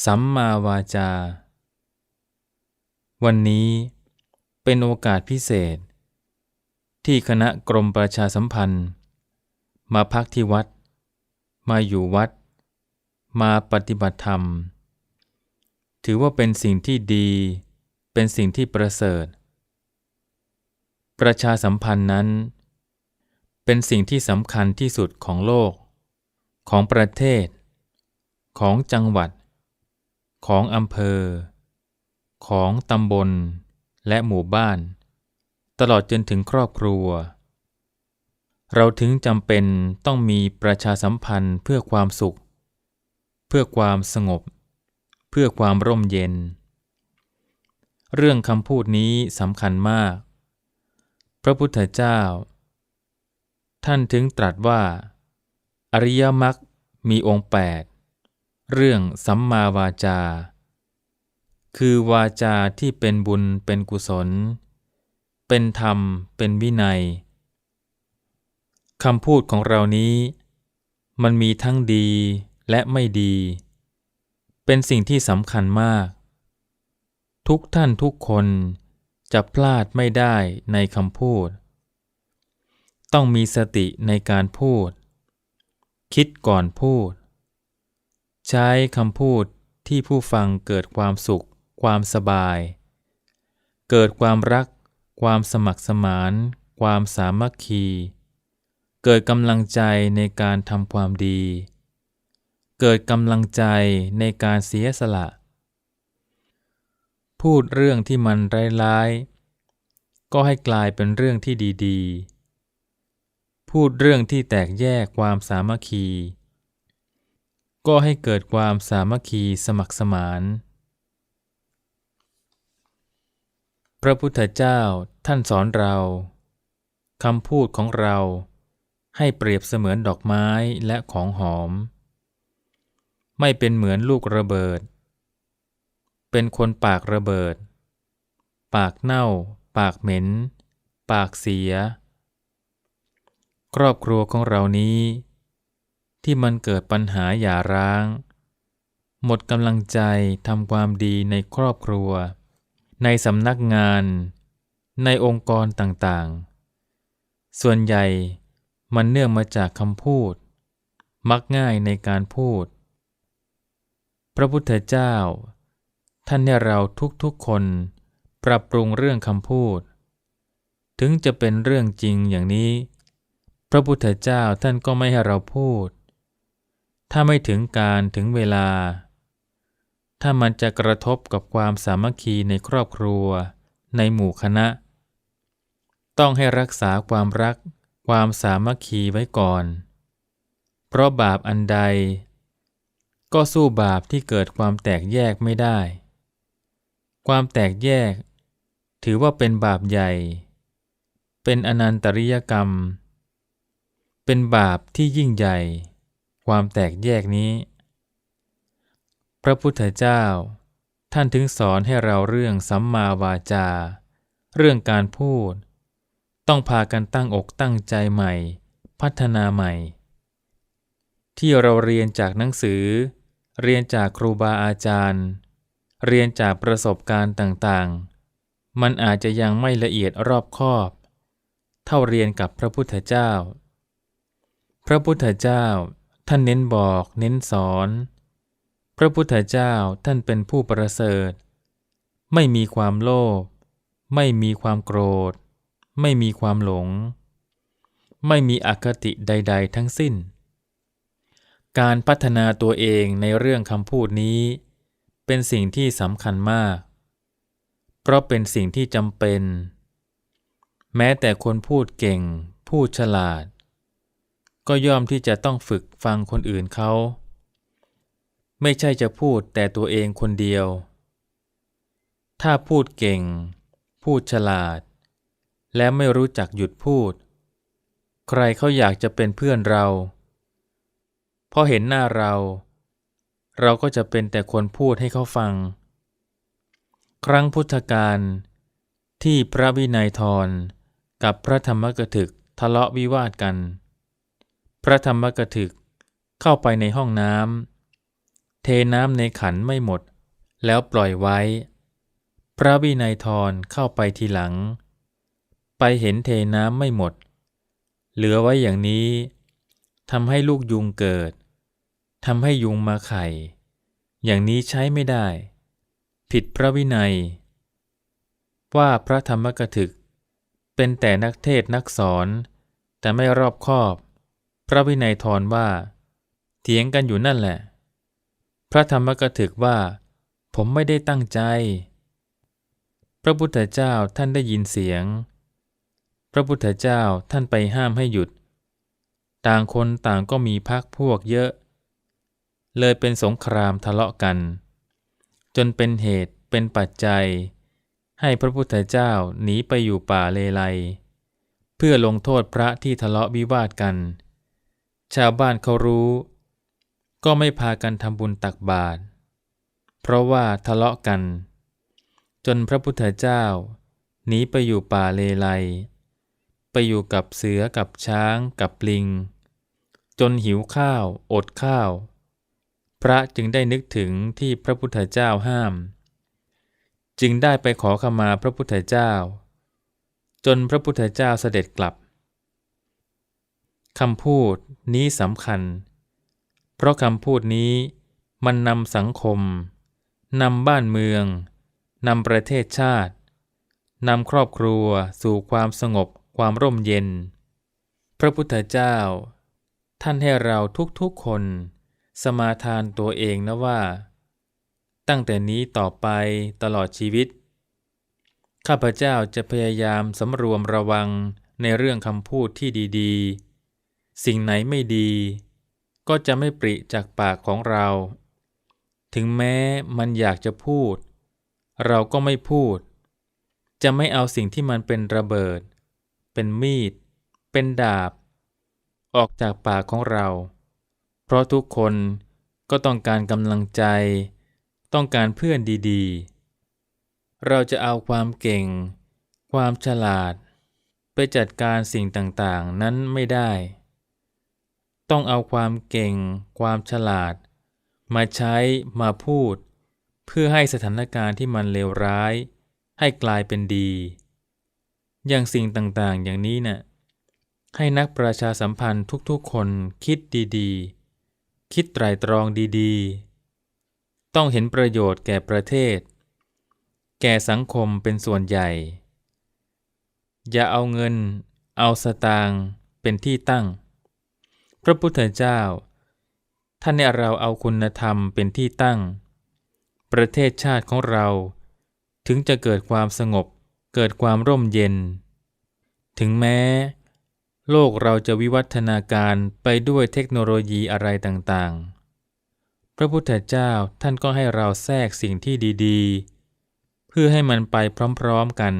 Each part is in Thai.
สัมมาวาจา วันนี้เป็นโอกาสพิเศษ ที่คณะกรมประชาสัมพันธ์ มาพักที่วัด มาอยู่วัด มาปฏิบัติธรรม ถือว่าเป็นสิ่งที่ดี เป็นสิ่งที่ประเสริฐ ประชาสัมพันธ์นั้น เป็นสิ่งที่สำคัญที่สุดของโลก ของประเทศ ของจังหวัด ของอำเภอ ของตำบล และหมู่บ้าน ตลอดจนถึงครอบครัว เราถึงจำเป็นต้องมีประชาสัมพันธ์เพื่อความสุข เพื่อความสงบ เพื่อความร่มเย็น เรื่องคำพูดนี้สำคัญมาก พระพุทธเจ้า ท่านถึงตรัสว่า อริยมรรคมีองค์แปด เรื่องสัมมาวาจา คือวาจาที่เป็นบุญเป็นกุศล เป็นธรรมเป็นวินัยคำพูดของเรานี้ มันมีทั้งดีและไม่ดี เป็นสิ่งที่สำคัญมาก ทุกท่านทุกคนจะพลาดไม่ได้ในคำพูด ต้องมีสติในการพูด คิดก่อนพูด ใช้คำพูดที่ผู้ฟังเกิดความสุข ความสบาย เกิดความรัก ความสมัครสมาน ความสามัคคี เกิดกำลังใจในการทำความดี เกิดกำลังใจในการเสียสละ พูดเรื่องที่มันร้ายๆก็ให้กลายเป็นเรื่องที่ดีๆ พูดเรื่องที่แตกแยกความสามัคคี ก็ให้เกิดความสามัคคีสมัครสมาน พระพุทธเจ้าท่านสอนเราคำพูดของเราให้เปรียบเสมือนดอกไม้และของหอม ไม่เป็นเหมือนลูกระเบิด เป็นคนปากระเบิด ปากเน่า ปากเหม็น ปากเสีย ครอบครัวของเรานี้ ที่มันเกิดปัญหาหย่าร้าง หมดกำลังใจทำความดีในครอบครัว ในสำนักงาน ในองค์กรต่างๆ ส่วนใหญ่มันเนื่องมาจากคำพูด มักง่ายในการพูด พระพุทธเจ้า ท่านให้เราทุกๆคนปรับปรุงเรื่องคำพูด ถึงจะเป็นเรื่องจริงอย่างนี้ พระพุทธเจ้าท่านก็ไม่ให้เราพูด ถ้าไม่ถึงการถึงเวลา ถ้ามันจะกระทบกับความสามัคคีในครอบครัว ในหมู่คณะ ต้องให้รักษาความรัก ความสามัคคีไว้ก่อน เพราะบาปอันใด ก็สู้บาปที่เกิดความแตกแยกไม่ได้ ความแตกแยก ถือว่าเป็นบาปใหญ่ เป็นอนันตริยกรรม เป็นบาปที่ยิ่งใหญ่ ความแตกแยกนี้ พระพุทธเจ้า ท่านถึงสอนให้เราเรื่องสัมมาวาจา เรื่องการพูด ต้องพากันตั้งอกตั้งใจใหม่ พัฒนาใหม่ ที่เราเรียนจากหนังสือ เรียนจากครูบาอาจารย์ เรียนจากประสบการณ์ต่างๆ มันอาจจะยังไม่ละเอียดรอบคอบ เท่าเรียนกับพระพุทธเจ้า พระพุทธเจ้า ท่านเน้นบอกเน้นสอน พระพุทธเจ้าท่านเป็นผู้ประเสริฐ ไม่มีความโลภไม่มีความโกรธ ไม่มีความหลง ไม่มีอคติใด ๆ ทั้งสิ้น การพัฒนาตัวเองในเรื่องคำพูดนี้ เป็นสิ่งที่สำคัญมาก เพราะเป็นสิ่งที่จำเป็น แม้แต่คนพูดเก่ง พูดฉลาด ก็ย่อมที่จะต้องฝึกฟังคนอื่นเขา ไม่ใช่จะพูดแต่ตัวเองคนเดียว ถ้าพูดเก่ง พูดฉลาด และไม่รู้จักหยุดพูด ใครเขาอยากจะเป็นเพื่อนเรา พอเห็นหน้าเรา เราก็จะเป็นแต่คนพูดให้เขาฟัง ครั้งพุทธกาลที่พระวินัยทรกับพระธรรมกถึกทะเลาะวิวาทกัน พระธรรมกถึกเข้าไปในห้องน้ำเทน้ำในขันไม่หมด แล้วปล่อยไว้ พระวินัยทรเข้าไปทีหลัง ไปเห็นเทน้ำไม่หมด เหลือไว้อย่างนี้ทำให้ลูกยุงเกิดทำให้ยุงมาไข่ อย่างนี้ใช้ไม่ได้ ผิดพระวินัย ว่าพระธรรมกถึก เป็นแต่นักเทศนักสอน แต่ไม่รอบคอบ พระวินัยทรว่า เถียงกันอยู่นั่นแหละ พระธรรมกถึกว่า ผมไม่ได้ตั้งใจ พระพุทธเจ้าท่านได้ยินเสียง พระพุทธเจ้าท่านไปห้ามให้หยุด ต่างคนต่างก็มีพักพวกเยอะ เลยเป็นสงครามทะเลาะกัน จนเป็นเหตุเป็นปัจจัย ให้พระพุทธเจ้าหนีไปอยู่ป่าเลไลเพื่อลงโทษพระที่ทะเลาะวิวาทกัน ชาวบ้านเขารู้ ก็ไม่พากันทำบุญตักบาตรเพราะว่าทะเลาะกัน จนพระพุทธเจ้าหนีไปอยู่ป่าเลไลไปอยู่กับเสือกับช้างกับลิง จนหิวข้าว อดข้าว พระจึงได้นึกถึงที่พระพุทธเจ้าห้าม จึงได้ไปขอขมาพระพุทธเจ้า จนพระพุทธเจ้าเสด็จกลับ คำพูดนี้สำคัญ เพราะคำพูดนี้มันนำสังคม นำบ้านเมือง นำประเทศชาติ นำครอบครัวสู่ความสงบความร่มเย็น พระพุทธเจ้า ท่านให้เราทุกๆคน สมาทานตัวเองนะว่า ตั้งแต่นี้ต่อไปตลอดชีวิต ข้าพเจ้าจะพยายามสำรวมระวังในเรื่องคำพูดที่ดี ๆ สิ่งไหนไม่ดี ก็จะไม่ปริจากปากของเรา ถึงแม้มันอยากจะพูด เราก็ไม่พูด จะไม่เอาสิ่งที่มันเป็นระเบิด เป็นมีด เป็นดาบ ออกจากปากของเรา เพราะทุกคนก็ต้องการกำลังใจ ต้องการเพื่อนดีๆ เราจะเอาความเก่ง ความฉลาด ไปจัดการสิ่งต่างๆ นั้นไม่ได้ ต้องเอาความเก่ง ความฉลาด มาใช้มาพูด เพื่อให้สถานการณ์ที่มันเลวร้าย ให้กลายเป็นดี อย่างสิ่งต่างๆ อย่างนี้นะ่ะให้นักประชาสัมพันธ์ทุกๆ คนคิดดีๆ คิดไตรตรองดีๆ ต้องเห็นประโยชน์แก่ประเทศ แก่สังคมเป็นส่วนใหญ่ อย่าเอาเงิน เอาสตางค์เป็นที่ตั้ง พระพุทธเจ้า ท่านให้เราเอาคุณธรรมเป็นที่ตั้ง ประเทศชาติของเรา ถึงจะเกิดความสงบเกิดความร่มเย็น ถึงแม้ โลกเราจะวิวัฒนาการไปด้วยเทคโนโลยีอะไรต่างๆ พระพุทธเจ้าท่านก็ให้เราแทรกสิ่งที่ดีๆ เพื่อให้มันไปพร้อมๆกัน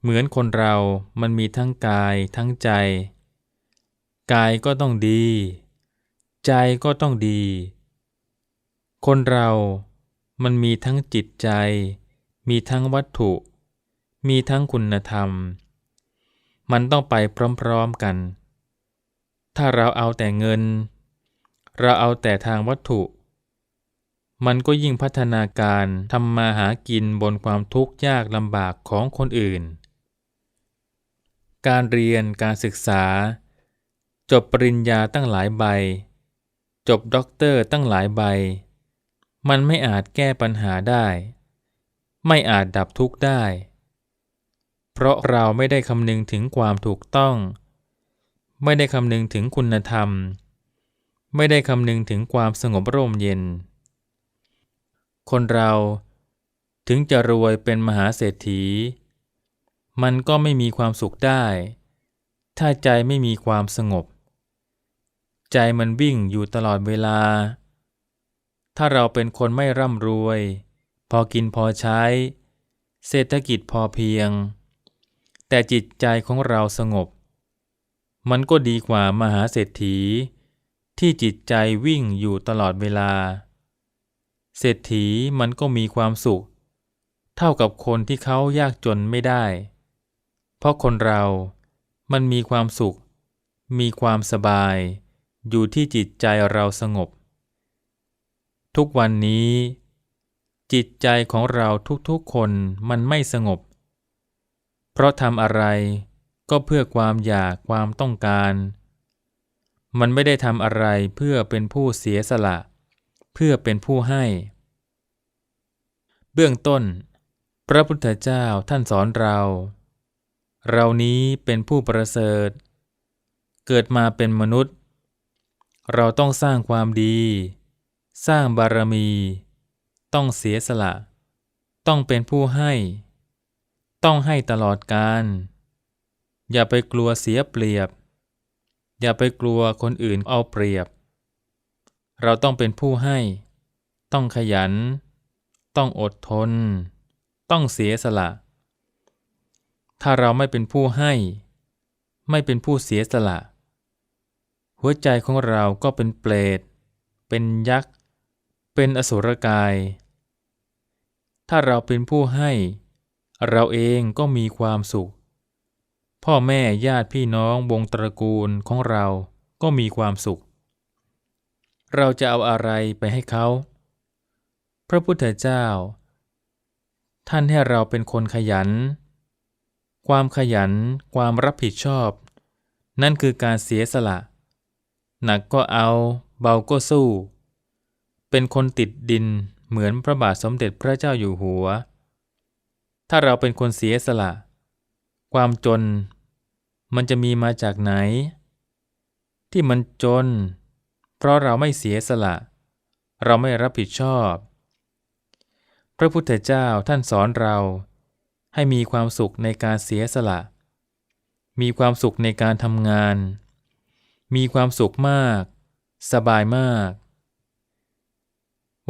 เหมือนคนเรามันมีทั้งกายทั้งใจ กายก็ต้องดี ใจก็ต้องดี คนเรามันมีทั้งจิตใจ มีทั้งวัตถุ มีทั้งคุณธรรม มันต้องไปพร้อมๆกัน ถ้าเราเอาแต่เงิน เราเอาแต่ทางวัตถุ มันก็ยิ่งพัฒนาการทำมาหากินบนความทุกข์ยากลำบากของคนอื่น การเรียนการศึกษา จบปริญญาตั้งหลายใบ จบด็อกเตอร์ตั้งหลายใบ มันไม่อาจแก้ปัญหาได้ ไม่อาจดับทุกข์ได้ เพราะเราไม่ได้คำนึงถึงความถูกต้อง ไม่ได้คำนึงถึงคุณธรรม ไม่ได้คำนึงถึงความสงบร่มเย็น คนเราถึงจะรวยเป็นมหาเศรษฐี มันก็ไม่มีความสุขได้ ถ้าใจไม่มีความสงบ ใจมันวิ่งอยู่ตลอดเวลา ถ้าเราเป็นคนไม่ร่ำรวย พอกินพอใช้ เศรษฐกิจพอเพียง แต่จิตใจของเราสงบ มันก็ดีกว่ามหาเศรษฐี ที่จิตใจวิ่งอยู่ตลอดเวลา เศรษฐีมันก็มีความสุข เท่ากับคนที่เขายากจนไม่ได้ เพราะคนเรามันมีความสุข มีความสบาย อยู่ที่จิตใจเราสงบ ทุกวันนี้ จิตใจของเราทุกๆคนมันไม่สงบ เพราะทำอะไรก็เพื่อความอยากความต้องการ มันไม่ได้ทำอะไรเพื่อเป็นผู้เสียสละ เพื่อเป็นผู้ให้ เบื้องต้น พระพุทธเจ้าท่านสอนเรา เรานี้เป็นผู้ประเสริฐ เกิดมาเป็นมนุษย์ เราต้องสร้างความดี สร้างบารมี ต้องเสียสละ ต้องเป็นผู้ให้ ต้องให้ตลอดกาลอย่าไปกลัวเสียเปรียบ อย่าไปกลัวคนอื่นเอาเปรียบ เราต้องเป็นผู้ให้ ต้องขยัน ต้องอดทน ต้องเสียสละ ถ้าเราไม่เป็นผู้ให้ ไม่เป็นผู้เสียสละ หัวใจของเราก็เป็นเปรต เป็นยักษ์ เป็นอสุรกาย ถ้าเราเป็นผู้ให้ เราเองก็มีความสุข พ่อแม่ญาติพี่น้องวงตระกูลของเราก็มีความสุข เราจะเอาอะไรไปให้เขา พระพุทธเจ้า ท่านให้เราเป็นคนขยัน ความขยัน ความรับผิดชอบ นั่นคือการเสียสละ หนักก็เอา เบาก็สู้ เป็นคนติดดินเหมือนพระบาทสมเด็จพระเจ้าอยู่หัว ถ้าเราเป็นคนเสียสละ ความจน มันจะมีมาจากไหน ที่มันจน เพราะเราไม่เสียสละ เราไม่รับผิดชอบ พระพุทธเจ้าท่านสอนเราให้มีความสุขในการเสียสละ มีความสุขในการทำงาน มีความสุขมาก สบายมาก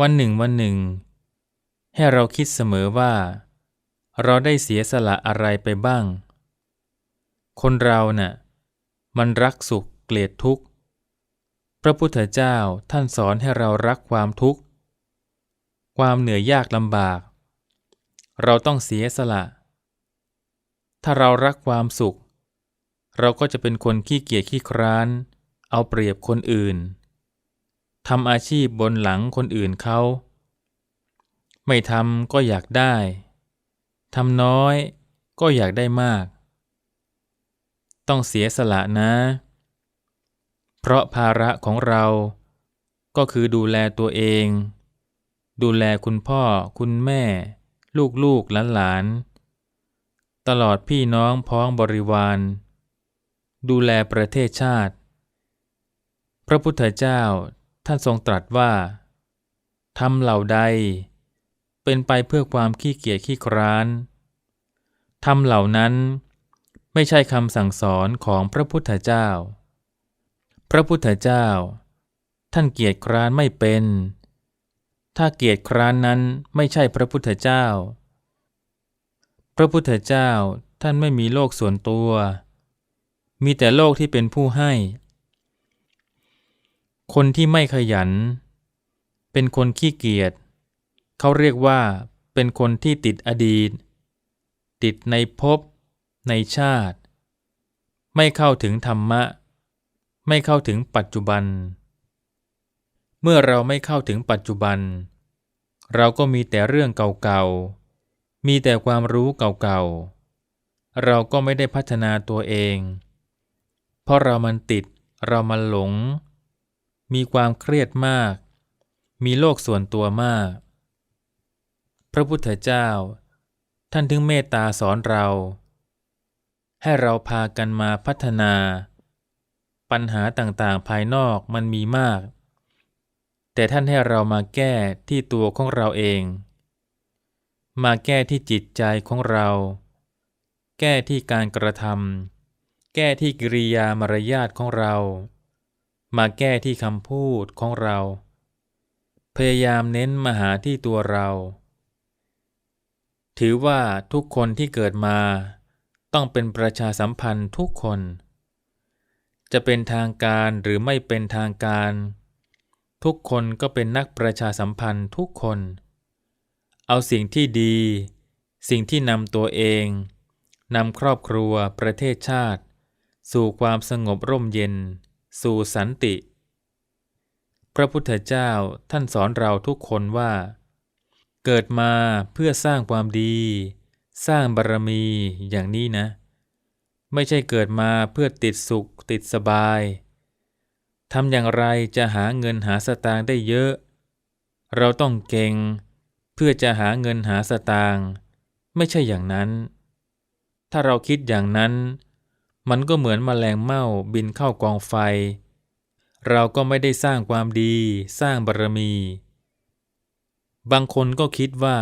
วันหนึ่งวันหนึ่ง ให้เราคิดเสมอว่า เราได้เสียสละอะไรไปบ้าง คนเราน่ะมันรักสุขเกลียดทุกข์ พระพุทธเจ้าท่านสอนให้เรารักความทุกข์ ความเหนื่อยยากลำบาก เราต้องเสียสละ ถ้าเรารักความสุข เราก็จะเป็นคนขี้เกียจขี้คร้าน เอาเปรียบคนอื่นทำอาชีพบนหลังคนอื่นเขา ไม่ทำก็อยากได้ทำน้อยก็อยากได้มาก ต้องเสียสละนะ เพราะภาระของเราก็คือดูแลตัวเอง ดูแลคุณพ่อคุณแม่ ลูกๆหลานๆตลอดพี่น้องพ้องบริวาร ดูแลประเทศชาติ พระพุทธเจ้าท่านทรงตรัสว่าทำเหล่าใด เป็นไปเพื่อความขี้เกียจขี้คร้านทำเหล่านั้นไม่ใช่คำสั่งสอนของพระพุทธเจ้า พระพุทธเจ้า ท่านเกียจคร้านไม่เป็น ถ้าเกียจคร้านนั้นไม่ใช่พระพุทธเจ้า พระพุทธเจ้าท่านไม่มีโลกส่วนตัว มีแต่โลกที่เป็นผู้ให้ คนที่ไม่ขยัน เป็นคนขี้เกียจเขาเรียกว่าเป็นคนที่ติดอดีต ติดในภพในชาติ ไม่เข้าถึงธรรมะ ไม่เข้าถึงปัจจุบัน เมื่อเราไม่เข้าถึงปัจจุบัน เราก็มีแต่เรื่องเก่าๆ มีแต่ความรู้เก่าๆ เราก็ไม่ได้พัฒนาตัวเอง เพราะเรามันติด เรามันหลง มีความเครียดมาก มีโลกส่วนตัวมาก พระพุทธเจ้า ท่านถึงเมตตาสอนเรา ให้เราพากันมาพัฒนา ปัญหาต่างๆภายนอกมันมีมาก แต่ท่านให้เรามาแก้ที่ตัวของเราเอง มาแก้ที่จิตใจของเรา แก้ที่การกระทำ แก้ที่กิริยามารยาทของเรา มาแก้ที่คำพูดของเรา พยายามเน้นมาหาที่ตัวเรา ถือว่าทุกคนที่เกิดมา ต้องเป็นประชาสัมพันธ์ทุกคน จะเป็นทางการหรือไม่เป็นทางการ ทุกคนก็เป็นนักประชาสัมพันธ์ทุกคน เอาสิ่งที่ดี สิ่งที่นำตัวเองนำครอบครัวประเทศชาติ สู่ความสงบร่มเย็น สู่สันติ พระพุทธเจ้าท่านสอนเราทุกคนว่า เกิดมาเพื่อสร้างความดี สร้างบารรมีอย่างนี้นะ ไม่ใช่เกิดมาเพื่อติดสุขติดสบายทำอย่างไรจะหาเงินหาสตางค์ได้เยอะ เราต้องเก่ง เพื่อจะหาเงินหาสตางค์ไม่ใช่อย่างนั้น ถ้าเราคิดอย่างนั้น มันก็เหมือนมแมลงเม่าบินเข้ากองไฟ เราก็ไม่ได้สร้างความดีสร้างบารรมี บางคนก็คิดว่า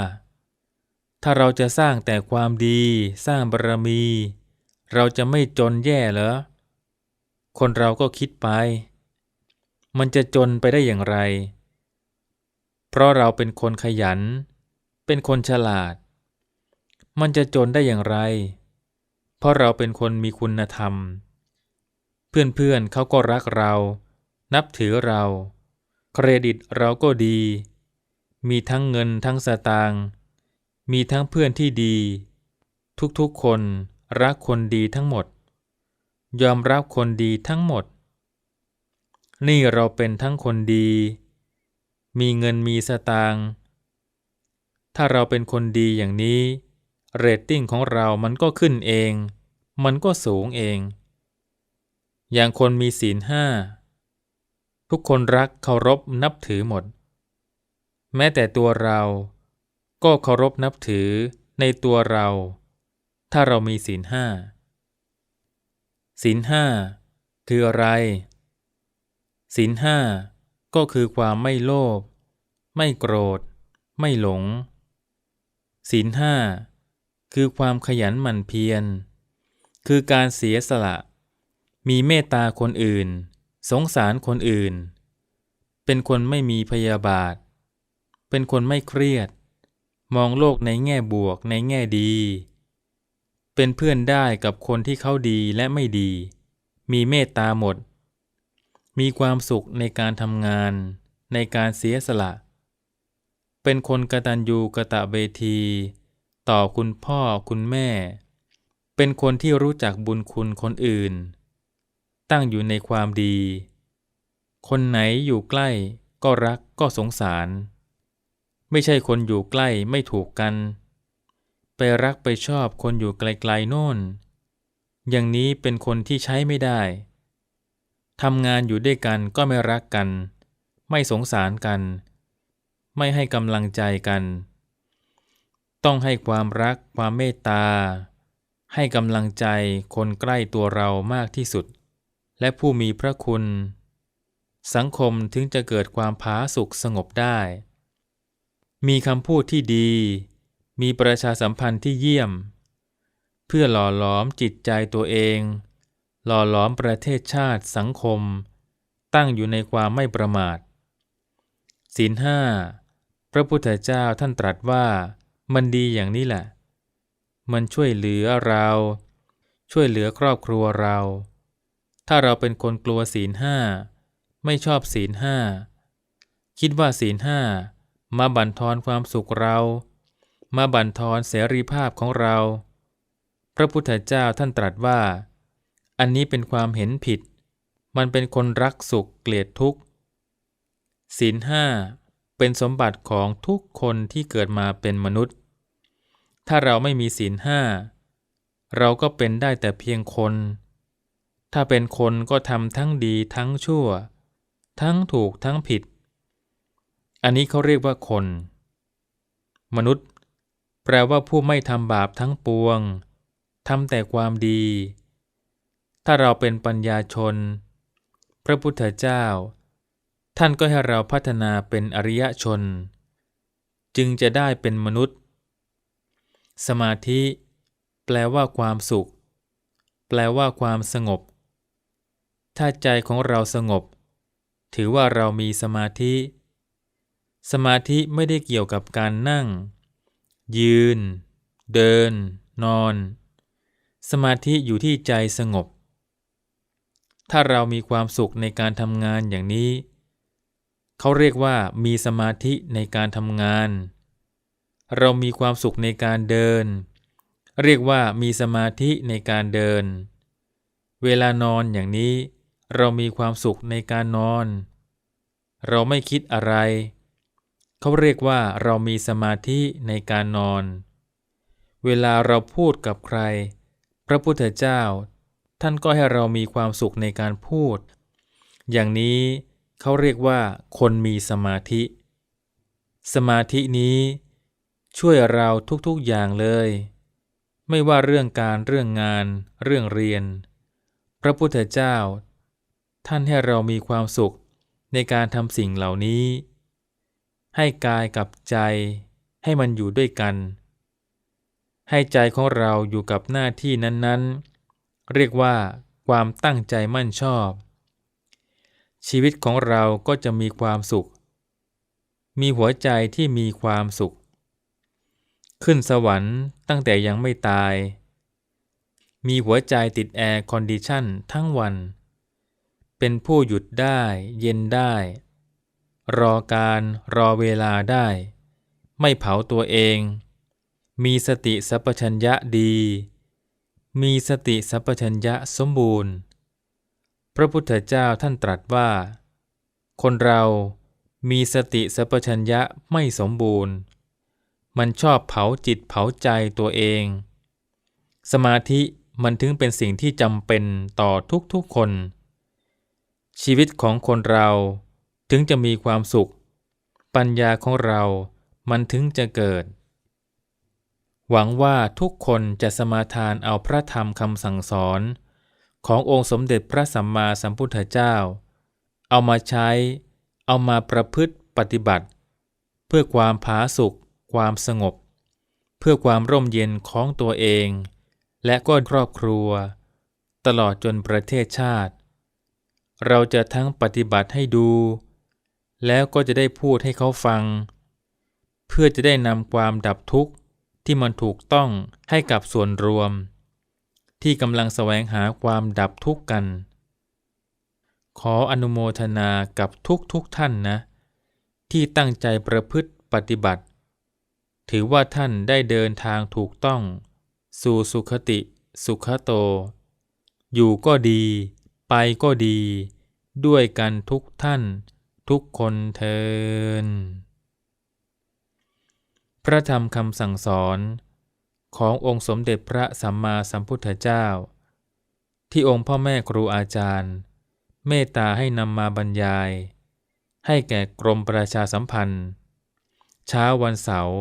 ถ้าเราจะสร้างแต่ความดีสร้างบารรมี เราจะไม่จนแย่เหรอ คนเราก็คิดไป มันจะจนไปได้อย่างไร เพราะเราเป็นคนขยัน เป็นคนฉลาด มันจะจนได้อย่างไร เพราะเราเป็นคนมีคุณธรรม เพื่อนๆเขาก็รักเรา นับถือเรา เครดิตเราก็ดี มีทั้งเงินทั้งสตางค์มีทั้งเพื่อนที่ดี ทุกๆคนรักคนดีทั้งหมด ยอมรับคนดีทั้งหมด นี่เราเป็นทั้งคนดี มีเงินมีสตางค์ถ้าเราเป็นคนดีอย่างนี้ เรตติ้งของเรามันก็ขึ้นเอง มันก็สูงเอง อย่างคนมีศีลห้า ทุกคนรักเคารพนับถือหมด แม้แต่ตัวเราก็เคารพนับถือในตัวเรา ถ้าเรามีศีลห้าศีลห้าคืออะไร ศีลห้าก็คือความไม่โลภ ไม่โกรธ ไม่หลง ศีลห้า คือความขยันหมั่นเพียร คือการเสียสละ มีเมตตาคนอื่น สงสารคนอื่น เป็นคนไม่มีพยาบาท เป็นคนไม่เครียด มองโลกในแง่บวกในแง่ดี เป็นเพื่อนได้กับคนที่เขาดีและไม่ดี มีเมตตาหมด มีความสุขในการทำงาน ในการเสียสละ เป็นคนกตัญญูกะตะเวที ต่อคุณพ่อคุณแม่ เป็นคนที่รู้จักบุญคุณคนอื่น ตั้งอยู่ในความดี คนไหนอยู่ใกล้ก็รักก็สงสาร ไม่ใช่คนอยู่ใกล้ไม่ถูกกัน ไปรักไปชอบคนอยู่ไกลๆโน่น อย่างนี้เป็นคนที่ใช้ไม่ได้ทำงานอยู่ด้วยกันก็ไม่รักกัน ไม่สงสารกัน ไม่ให้กำลังใจกัน ต้องให้ความรักความเมตตา ให้กำลังใจคนใกล้ตัวเรามากที่สุด และผู้มีพระคุณ สังคมถึงจะเกิดความผาสุกสงบได้ มีคำพูดที่ดี มีประชาสัมพันธ์ที่เยี่ยม เพื่อหล่อหลอมจิตใจตัวเอง หล่อหลอมประเทศชาติสังคม ตั้งอยู่ในความไม่ประมาทศีลห้าพระพุทธเจ้าท่านตรัสว่า มันดีอย่างนี้แหละ มันช่วยเหลือเรา ช่วยเหลือครอบครัวเรา ถ้าเราเป็นคนกลัวศีลห้า ไม่ชอบศีลห้า คิดว่าศีลห้ามาบั่นทอนความสุขเรา มาบั่นทอนเสรีภาพของเรา พระพุทธเจ้าท่านตรัสว่า อันนี้เป็นความเห็นผิด มันเป็นคนรักสุขเกลียดทุกข์ศีลห้าเป็นสมบัติของทุกคนที่เกิดมาเป็นมนุษย์ ถ้าเราไม่มีศีลห้าเราก็เป็นได้แต่เพียงคน ถ้าเป็นคนก็ทำทั้งดีทั้งชั่ว ทั้งถูกทั้งผิด อันนี้เขาเรียกว่าคน มนุษย์ แปลว่าผู้ไม่ทำบาปทั้งปวงทำแต่ความดี ถ้าเราเป็นปัญญาชน พระพุทธเจ้า ท่านก็ให้เราพัฒนาเป็นอริยชน จึงจะได้เป็นมนุษย์ สมาธิ แปลว่าความสุข แปลว่าความสงบ ถ้าใจของเราสงบ ถือว่าเรามีสมาธิ สมาธิไม่ได้เกี่ยวกับการนั่ง ยืน เดิน นอน สมาธิอยู่ที่ใจสงบ ถ้าเรามีความสุขในการทำงานอย่างนี้ เขาเรียกว่ามีสมาธิในการทำงาน เรามีความสุขในการเดิน เรียกว่ามีสมาธิในการเดิน เวลานอนอย่างนี้ เรามีความสุขในการนอน เราไม่คิดอะไร เขาเรียกว่าเรามีสมาธิในการนอน เวลาเราพูดกับใคร พระพุทธเจ้า ท่านก็ให้เรามีความสุขในการพูด อย่างนี้เขาเรียกว่าคนมีสมาธิ สมาธินี้ ช่วยเราทุกๆอย่างเลย ไม่ว่าเรื่องการเรื่องงาน เรื่องเรียน พระพุทธเจ้า ท่านให้เรามีความสุขในการทำสิ่งเหล่านี้ ให้กายกับใจให้มันอยู่ด้วยกัน ให้ใจของเราอยู่กับหน้าที่นั้นๆ เรียกว่าความตั้งใจมั่นชอบ ชีวิตของเราก็จะมีความสุข มีหัวใจที่มีความสุข ขึ้นสวรรค์ตั้งแต่ยังไม่ตาย มีหัวใจติดแอร์คอนดิชันทั้งวัน เป็นผู้หยุดได้เย็นได้ รอการรอเวลาได้ ไม่เผาตัวเอง มีสติสัพชัญญะดี มีสติสัพชัญญะสมบูรณ์ พระพุทธเจ้าท่านตรัสว่า คนเรามีสติสัพชัญญะไม่สมบูรณ์ มันชอบเผาจิตเผาใจตัวเอง สมาธิมันถึงเป็นสิ่งที่จำเป็นต่อทุกๆคน ชีวิตของคนเราถึงจะมีความสุข ปัญญาของเรามันถึงจะเกิด หวังว่าทุกคนจะสมาทานเอาพระธรรมคำสั่งสอน ขององค์สมเด็จพระสัมมาสัมพุทธเจ้า เอามาใช้ เอามาประพฤติปฏิบัติ เพื่อความผาสุข ความสงบ เพื่อความร่มเย็นของตัวเอง และก็ครอบครัว ตลอดจนประเทศชาติ เราจะทั้งปฏิบัติให้ดู แล้วก็จะได้พูดให้เขาฟัง เพื่อจะได้นำความดับทุกข์ที่มันถูกต้องให้กับส่วนรวม ที่กำลังแสวงหาความดับทุกข์กัน ขออนุโมทนากับทุกทุกท่านนะ ที่ตั้งใจประพฤติปฏิบัติ ถือว่าท่านได้เดินทางถูกต้อง สู่สุขติ สุขโต อยู่ก็ดี ไปก็ดี ด้วยกันทุกท่านทุกคนเทิน พระธรรมคำสั่งสอนขององค์สมเด็จพระสัมมาสัมพุทธเจ้า ที่องค์พ่อแม่ครูอาจารย์ เมตตาให้นำมาบรรยาย ให้แก่กรมประชาสัมพันธ์ เช้าวันเสาร์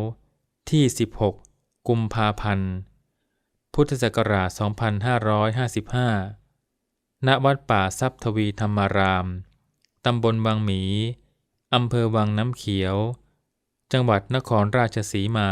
ที่ 16 กุมภาพันธ์ พุทธศักราช 2555 ณ วัดป่าทรัพทวีธรรมาราม ตำบลวังหมี อำเภอวังน้ำเขียว จังหวัดนครราชสีมา